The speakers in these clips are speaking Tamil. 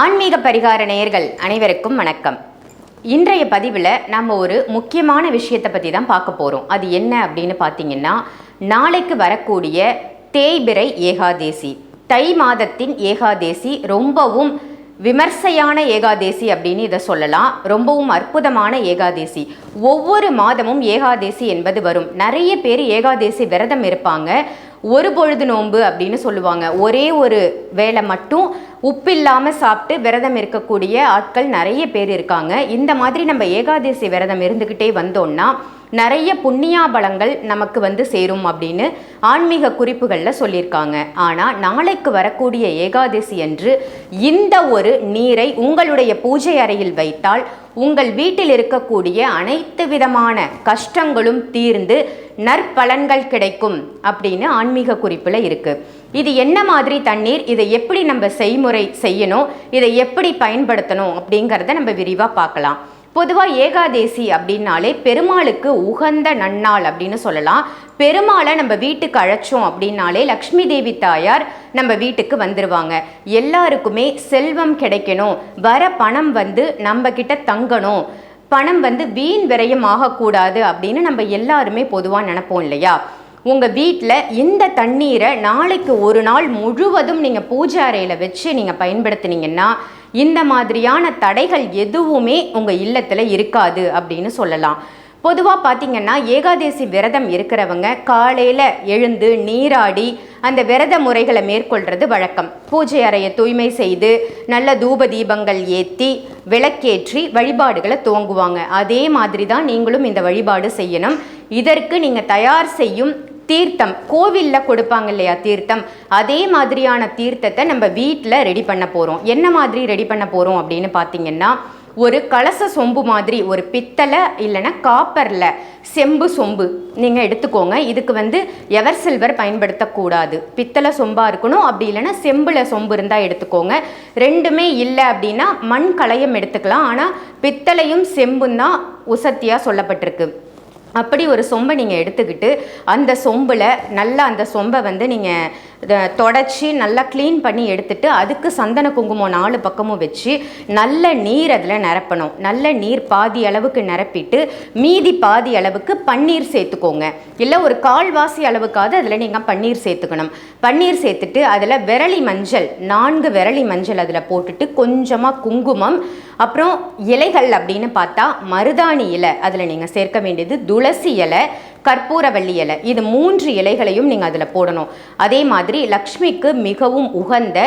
ஆன்மீக பரிகார நேயர்கள் அனைவருக்கும் வணக்கம். இன்றைய பதிவில் நம்ம ஒரு முக்கியமான விஷயத்தை பற்றி தான் பார்க்க போகிறோம் அது என்ன அப்படின்னு பார்த்தீங்கன்னா நாளைக்கு வரக்கூடிய தேய்பிறை ஏகாதேசி. தை மாதத்தின் ஏகாதேசி ரொம்பவும் விமர்சையான ஏகாதேசி அப்படின்னு இதை சொல்லலாம். ரொம்பவும் அற்புதமான ஏகாதேசி. ஒவ்வொரு மாதமும் ஏகாதேசி என்பது வரும். நிறைய பேர் ஏகாதேசி விரதம் இருப்பாங்க. ஒரு பொழுது நோன்பு அப்படின்னு சொல்லுவாங்க. ஒரே ஒரு வேளை மட்டும் உப்பு இல்லாமல் சாப்பிட்டு விரதம் இருக்கக்கூடிய ஆட்கள் நிறைய பேர் இருக்காங்க. இந்த மாதிரி நம்ம ஏகாதசி விரதம் இருந்துக்கிட்டே வந்தோம்னா நிறைய புண்ணியாபலங்கள் நமக்கு வந்து சேரும் அப்படின்னு ஆன்மீக குறிப்புகளில் சொல்லியிருக்காங்க. ஆனால் நாளைக்கு வரக்கூடிய ஏகாதசி அன்று இந்த ஒரு நீரை உங்களுடைய பூஜை அறையில் வைத்தால் உங்கள் வீட்டில் இருக்கக்கூடிய அனைத்து விதமான கஷ்டங்களும் தீர்ந்து நற்பலன்கள் கிடைக்கும் அப்படின்னு ஆன்மீக குறிப்பில் இருக்குது இது என்ன மாதிரி தண்ணீர்? இதை எப்படி நம்ம செய்முறை செய்யணும்? இதை எப்படி பயன்படுத்தணும்? அப்படிங்கிறத நம்ம விரிவாக பார்க்கலாம். பொதுவாக ஏகாதேசி அப்படின்னாலே பெருமாளுக்கு உகந்த நன்னாள் அப்படின்னு சொல்லலாம். பெருமாளை நம்ம வீட்டுக்கு அழைச்சோம் அப்படின்னாலே லக்ஷ்மி தேவி தாயார் நம்ம வீட்டுக்கு வந்துருவாங்க. எல்லாருக்குமே செல்வம் கிடைக்கணும். வர பணம் வந்து நம்ம கிட்ட தங்கணும். பணம் வந்து வீண் விரயம் ஆகக்கூடாது அப்படின்னு நம்ம எல்லாருமே பொதுவாக நினைப்போம் இல்லையா? உங்கள் வீட்டில் இந்த தண்ணீரை நாளைக்கு ஒரு நாள் முழுவதும் நீங்கள் பூஜை அறையில் வச்சு நீங்கள் பயன்படுத்தினீங்கன்னா இந்த மாதிரியான தடைகள் எதுவுமே உங்கள் இல்லத்தில் இருக்காது அப்படின்னு சொல்லலாம். பொதுவாக பார்த்தீங்கன்னா ஏகாதேசி விரதம் இருக்கிறவங்க காலையில் எழுந்து நீராடி அந்த விரத முறைகளை மேற்கொள்கிறது வழக்கம். பூஜை அறையை தூய்மை செய்து நல்ல தூப தீபங்கள் ஏற்றி விளக்கேற்றி வழிபாடுகளை துவங்குவாங்க. அதே மாதிரி தான் நீங்களும் இந்த வழிபாடு செய்யணும். இதற்கு நீங்கள் தயார் செய்யும் தீர்த்தம். கோவிலில் கொடுப்பாங்க இல்லையா தீர்த்தம்? அதே மாதிரியான தீர்த்தத்தை நம்ம வீட்டில் ரெடி பண்ண போகிறோம் என்ன மாதிரி ரெடி பண்ண போகிறோம் அப்படின்னு பார்த்தீங்கன்னா ஒரு கலச சொம்பு மாதிரி ஒரு பித்தளை இல்லைன்னா காப்பரில் செம்பு சொம்பு. நீங்கள் எடுத்துக்கோங்க. இதுக்கு வந்து எவர் சில்வர் பயன்படுத்தக்கூடாது. பித்தளை சொம்பாக இருக்கணும். அப்படி இல்லைன்னா செம்பில் சொம்பு இருந்தால் எடுத்துக்கோங்க. ரெண்டுமே இல்லை அப்படின்னா மண் கலையம் எடுத்துக்கலாம். ஆனால் பித்தளையும் செம்பும் தான் உசத்தியாக சொல்லப்பட்டிருக்கு. அப்படி ஒரு சொம்பை நீங்கள் எடுத்துக்கிட்டு அந்த சொம்பில் நல்லா அந்த சொம்பை வந்து நீங்கள் தொடச்சி நல்லா க்ளீன் பண்ணி எடுத்துட்டு அதுக்கு சந்தன குங்குமம் நாலு பக்கமும் வச்சு நல்ல நீர் அதில் நிரப்பணும். நல்ல நீர் பாதி அளவுக்கு நிரப்பிட்டு மீதி பாதி அளவுக்கு பன்னீர் சேர்த்துக்கோங்க. இல்லை ஒரு கால்வாசி அளவுக்காவது அதில் நீங்கள் பன்னீர் சேர்த்துக்கணும். பன்னீர் சேர்த்துட்டு அதில் விரலி மஞ்சள் நான்கு விரலி மஞ்சள் அதில் போட்டுட்டு கொஞ்சமாக குங்குமம் அப்புறம் இலைகள் அப்படின்னு பார்த்தா மருதாணி இலை அதில் நீங்கள் சேர்க்க வேண்டியது துளசி இலை கற்பூரவள்ளி இலை இது மூன்று இலைகளையும் நீங்கள் அதில் போடணும். அதே மாதிரி லக்ஷ்மிக்கு மிகவும் உகந்த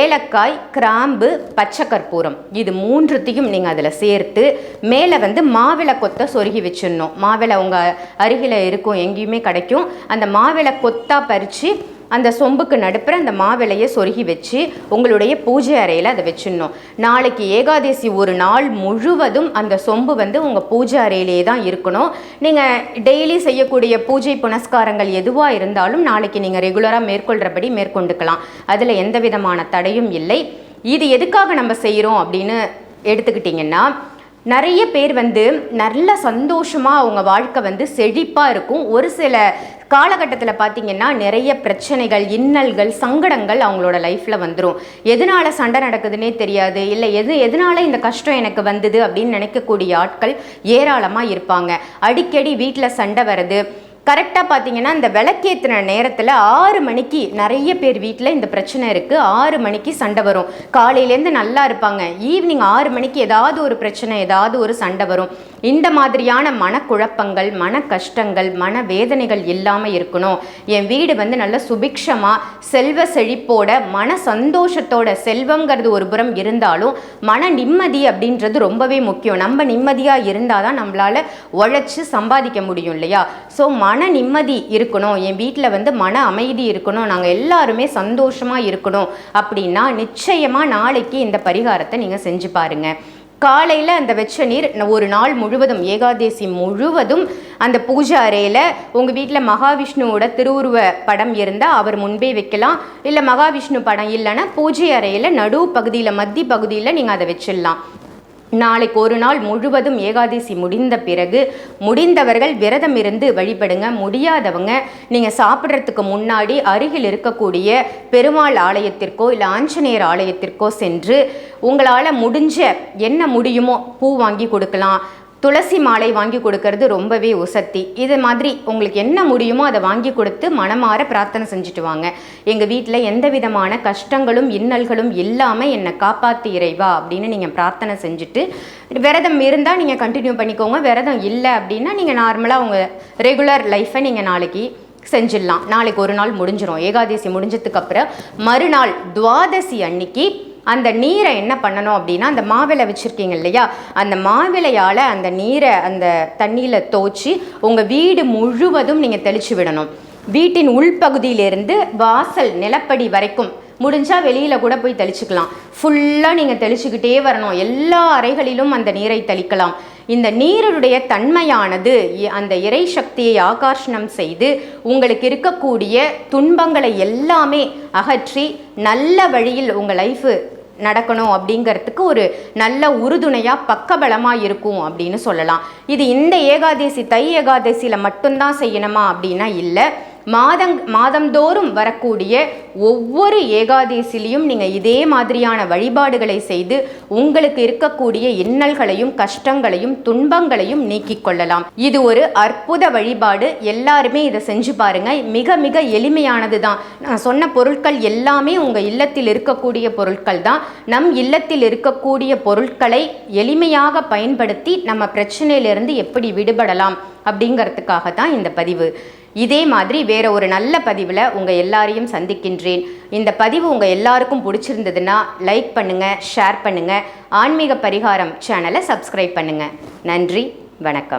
ஏலக்காய் கிராம்பு பச்சை கற்பூரம். இது மூன்றுத்தையும் நீங்கள் அதில் சேர்த்து மேலே வந்து மாவிளை கொத்தை சொருகி வச்சிடணும். மாவிளை உங்கள் அருகில் இருக்கும் எங்கேயுமே கிடைக்கும். அந்த மாவிளை கொத்தாக பறித்து அந்த சொம்புக்கு நடுப்புற அந்த மாவிளையை சொருகி வச்சு உங்களுடைய பூஜை அறையில் அதை வச்சிடணும். நாளைக்கு ஏகாதசி ஒரு நாள் முழுவதும் அந்த சொம்பு வந்து உங்கள் பூஜை அறையிலே தான் இருக்கணும். நீங்கள் டெய்லி செய்யக்கூடிய பூஜை புனஸ்காரங்கள் எதுவாக இருந்தாலும் நாளைக்கு நீங்கள் ரெகுலராக மேற்கொள்கிறபடி மேற்கொண்டுக்கலாம். அதில் எந்த விதமான தடையும் இல்லை. இது எதுக்காக நம்ம செய்கிறோம் அப்படின்னு எடுத்துக்கிட்டிங்கன்னா நிறைய பேர் வந்து நல்ல சந்தோஷமாக அவங்க வாழ்க்கை வந்து செழிப்பாக இருக்கும். ஒரு சில காலகட்டத்தில் பார்த்தீங்கன்னா நிறைய பிரச்சனைகள் இன்னல்கள் சங்கடங்கள் அவங்களோட லைஃப்பில் வந்துடும் எதனால சண்டை நடக்குதுன்னே தெரியாது. இல்லை எது எதனால் இந்த கஷ்டம் எனக்கு வந்தது அப்படின்னு நினைக்கக்கூடிய ஆட்கள் ஏராளமாக இருப்பாங்க. அடிக்கடி வீட்டில் சண்டை வருது. கரெக்டாக பார்த்தீங்கன்னா இந்த விளக்கேற்றின நேரத்தில் ஆறு மணிக்கு நிறைய பேர் வீட்டில் இந்த பிரச்சனை இருக்குது ஆறு மணிக்கு சண்டை வரும். காலையிலேருந்து நல்லா இருப்பாங்க. ஈவினிங் ஆறு மணிக்கு ஏதாவது ஒரு பிரச்சனை ஏதாவது ஒரு சண்டை வரும். இந்த மாதிரியான மனக்குழப்பங்கள் மன கஷ்டங்கள் மன வேதனைகள் இல்லாமல் இருக்கணும். என் வீடு வந்து நல்ல சுபிக்ஷமாக செல்வ செழிப்போட மன சந்தோஷத்தோட செல்வங்கிறது ஒரு புறம் இருந்தாலும் மன நிம்மதி அப்படின்றது ரொம்பவே முக்கியம். நம்ம நிம்மதியாக இருந்தால் தான் நம்மளால் உழைச்சி சம்பாதிக்க முடியும் இல்லையா? ஸோ மன மன நிம்மதி இருக்கணும். என் வீட்டில் வந்து மன அமைதி இருக்கணும். நாங்கள் எல்லாருமே சந்தோஷமாக இருக்கணும். அப்படின்னா நிச்சயமாக நாளைக்கு இந்த பரிகாரத்தை நீங்கள் செஞ்சு பாருங்கள் காலையில் அந்த வெச்ச நீர் ஒரு நாள் முழுவதும் ஏகாதேசி முழுவதும் அந்த பூஜை அறையில் உங்கள் வீட்டில் மகாவிஷ்ணுவோட திருவுருவ படம் இருந்தால் அவர் முன்பே வைக்கலாம். இல்லை மகாவிஷ்ணு படம் இல்லைன்னா பூஜை அறையில் நடு பகுதியில் மத்திய பகுதியில் நீங்கள் அதை வச்சிடலாம். நாளைக்கு ஒரு நாள் முழுவதும் ஏகாதசி முடிந்த பிறகு முடிந்தவர்கள் விரதம் இருந்து வழிபடுங்க. முடியாதவங்க நீங்கள் சாப்பிட்றதுக்கு முன்னாடி அருகில் இருக்கக்கூடிய பெருமாள் ஆலயத்திற்கோ இல்லை ஆஞ்சநேயர் ஆலயத்திற்கோ சென்று உங்களால் முடிஞ்ச என்ன முடியுமோ பூ வாங்கி கொடுக்கலாம். துளசி மாலை வாங்கி கொடுக்கறது ரொம்பவே உசத்தி. இது மாதிரி உங்களுக்கு என்ன முடியுமோ அதை வாங்கி கொடுத்து மனமாற பிரார்த்தனை செஞ்சுட்டு வாங்க. எங்கள் வீட்டில் எந்த விதமான கஷ்டங்களும் இன்னல்களும் இல்லாமல் என்னை காப்பாற்றி இறைவா அப்படின்னு நீங்கள் பிரார்த்தனை செஞ்சுட்டு விரதம் இருந்தால் நீங்கள் கண்டினியூ பண்ணிக்கோங்க. விரதம் இல்லை அப்படின்னா நீங்கள் நார்மலாக உங்கள் ரெகுலர் லைஃப்பை நீங்கள் நாளைக்கு செஞ்சிடலாம். நாளைக்கு ஒரு நாள் முடிஞ்சிடும் ஏகாதசி முடிஞ்சதுக்கு அப்புறம் மறுநாள் துவாதசி அன்னைக்கு அந்த நீரை என்ன பண்ணணும் அப்படின்னா அந்த மாவிலை வச்சுருக்கீங்க இல்லையா? அந்த மாவிலையால் அந்த நீரை அந்த தண்ணியில் தோச்சி உங்கள் வீடு முழுவதும் நீங்கள் தெளித்து விடணும். வீட்டின் உள்பகுதியிலிருந்து வாசல் நிலப்படி வரைக்கும் முடிஞ்சால் வெளியில் கூட போய் தெளிச்சுக்கலாம். ஃபுல்லாக நீங்கள் தெளிச்சுக்கிட்டே வரணும். எல்லா அறைகளிலும் அந்த நீரை தெளிக்கலாம். இந்த நீருடைய தன்மையானது அந்த இறை சக்தியை ஆகர்ஷணம் செய்து உங்களுக்கு இருக்கக்கூடிய துன்பங்களை எல்லாமே அகற்றி நல்ல வழியில் உங்கள் லைஃபு நடக்கணும் அப்படிங்கிறதுக்கு ஒரு நல்ல உறுதுணையாக பக்கபலமாக இருக்கும் அப்படின்னு சொல்லலாம். இது இந்த ஏகாதசி தை ஏகாதசியில் மட்டும்தான் செய்யணுமா அப்படின்னா இல்லை. மாதங் மாதந்தோறும் வரக்கூடிய ஒவ்வொரு ஏகாதேசிலையும் நீங்கள் இதே மாதிரியான வழிபாடுகளை செய்து உங்களுக்கு இருக்கக்கூடிய இன்னல்களையும் கஷ்டங்களையும் துன்பங்களையும் நீக்கிக் கொள்ளலாம். இது ஒரு அற்புத வழிபாடு. எல்லாருமே இதை செஞ்சு பாருங்க. மிக மிக எளிமையானது தான் நான் சொன்ன பொருட்கள் எல்லாமே உங்கள் இல்லத்தில் இருக்கக்கூடிய பொருட்கள் தான். நம் இல்லத்தில் இருக்கக்கூடிய பொருட்களை எளிமையாக பயன்படுத்தி நம்ம பிரச்சனையிலிருந்து எப்படி விடுபடலாம் அப்படிங்கிறதுக்காக தான் இந்த பதிவு. இதே மாதிரி வேற ஒரு நல்ல பதிவில் உங்கள் எல்லாரையும் சந்திக்கின்றேன். இந்த பதிவு உங்கள் எல்லாருக்கும் பிடிச்சிருந்ததுன்னா லைக் பண்ணுங்கள் ஷேர் பண்ணுங்கள் ஆன்மீக பரிகாரம் சேனலை சப்ஸ்கிரைப் பண்ணுங்கள் நன்றி வணக்கம்.